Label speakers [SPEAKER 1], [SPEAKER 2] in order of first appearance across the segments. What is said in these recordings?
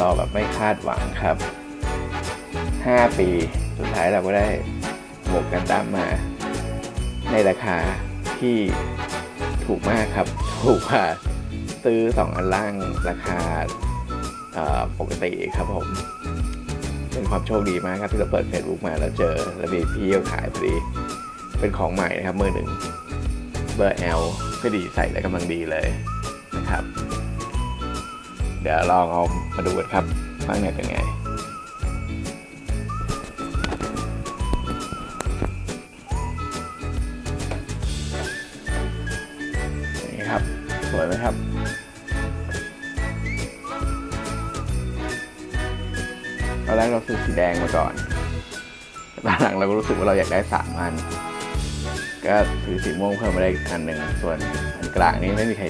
[SPEAKER 1] รอแบบไม่คาดหวังครับ 5 ปีสุดท้ายเราก็ได้หมวกกันดั้มมา ในราคาที่ถูกมากครับ ถูกกว่าซื้อ 2 อันล่างราคาปกติครับผม เป็นความโชคดีมากครับที่เราเปิด Facebook มาแล้วเจอแล้วมีพี่เขาขายพอดีเป็นของใหม่นะครับมือหนึ่งเบอร์ L ก็ดีใส่แล้วกำลังดีเลยนะครับ เดี๋ยวลองเอามาดูกันครับว่าไงเป็นไง นี่ครับ สวยไหมครับตอนแรกเราซื้อสีแดงมาก่อนตอนหลังเราก็รู้สึกว่าเราอยากได้สามอัน ก็ซื้อสีม่วงเพิ่มมาได้อีกอันหนึ่งส่วนอันกลางนี้ไม่มีใคร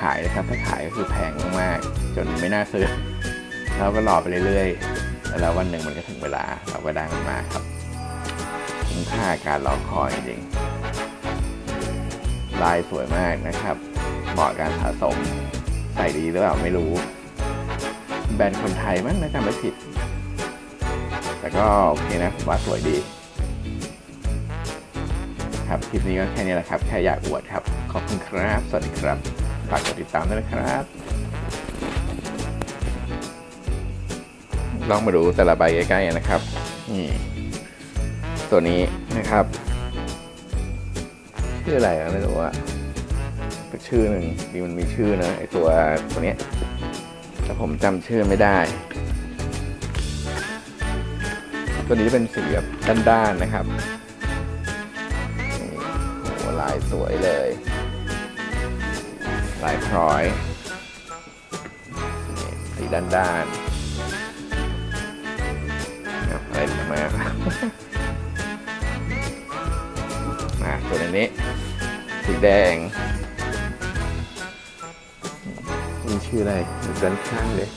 [SPEAKER 1] ขายนะครับ ถ้าขายก็คือแพงมากๆจนไม่น่าซื้อเราก็รอไปเรื่อยๆ แล้ววันหนึ่งมันก็ถึงเวลาเราก็ได้มันมาครับคุ้มค่าการรอคอยจริงลายสวยมากนะครับ เหมาะกับการสะสมใส่ดีหรือเปล่าไม่รู้ แบรนด์คนไทยมั้งนะจำไม่ผิด แต่ก็โอเคนะผมว่าสวยดี ครับคลิปนี้ก็แค่นี้แหละครับ แค่อยากอวดครับ ขอบคุณครับ สวัสดีครับ ฝากกดติดตามด้วยนะครับ ลองมาดูแต่ละใบใกล้ๆนะครับ นี่ ตัวนี้นะครับ ชื่ออะไรอะไม่รู้อะเป็นชื่อหนึ่งดีมันมีชื่อนะไอตัวตัวเนี้ยแต่ผมจำชื่อไม่ได้ ตัวนี้เป็นสีแบบด้านๆนะครับนี่โหลายสวยเลย ลายพร้อยนี่สีด้านด้านๆเอาอะไรมามาตัวนี้สีแดงมีชื่ออะไรอยู่ด้านข้างเลย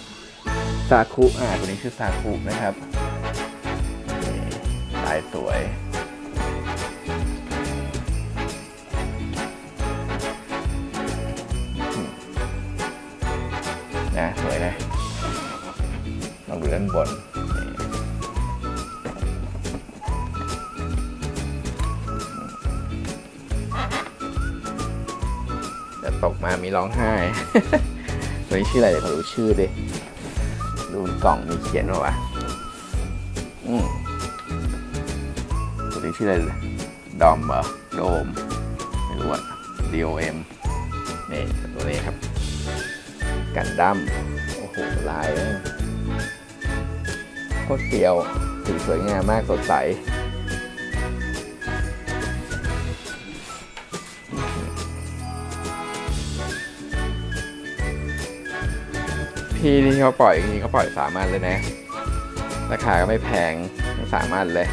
[SPEAKER 1] ซาคุอ่าตัวนี้คือซาคุนะครับนี่ลายสวย ลองดูด้านบนเดี๋ยวตกมามีร้องไห้ตัวนี้ชื่ออะไรเดี๋ยวขอรู้ชื่อดิดูกล่องมีเขียนว่าวะอืมตัวนี้ชื่ออะไรดอมเหรอโดม ไม่รู้อะ D O M นี่ตัวนี้ครับ กันดั้มโอ้โห ลาย โคตรเปรียวสีสวยงามมากสดใส พี่ที่เขาปล่อยอย่างนี้เขาปล่อยสามอันเลยนะ ราคาก็ไม่แพงทั้งสามอันเลย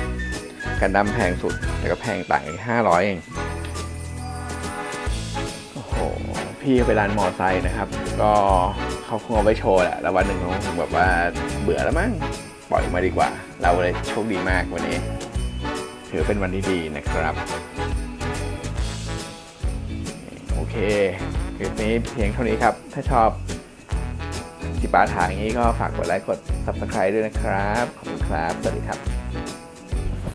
[SPEAKER 1] กันดั้มแพงสุด แต่ก็แพงต่างกันห้าร้อยเองโอ้โหพี่ไปร้านมอไซค์นะครับ ก็เขาคงเอาไปโชว์แหละแล้ววันหนึ่งเขาคงแบบว่าเบื่อแล้วมั้ง ปล่อยมาดีกว่า เราเลยโชคดีมากวันนี้ ถือเป็นวันที่ดีนะครับ โอเคคลิปนี้เพียงเท่านี้ครับ ถ้าชอบจิปาถาอย่างนี้ก็ฝากกดไลค์กด subscribe ด้วยนะครับ ขอบคุณครับ สวัสดีครับ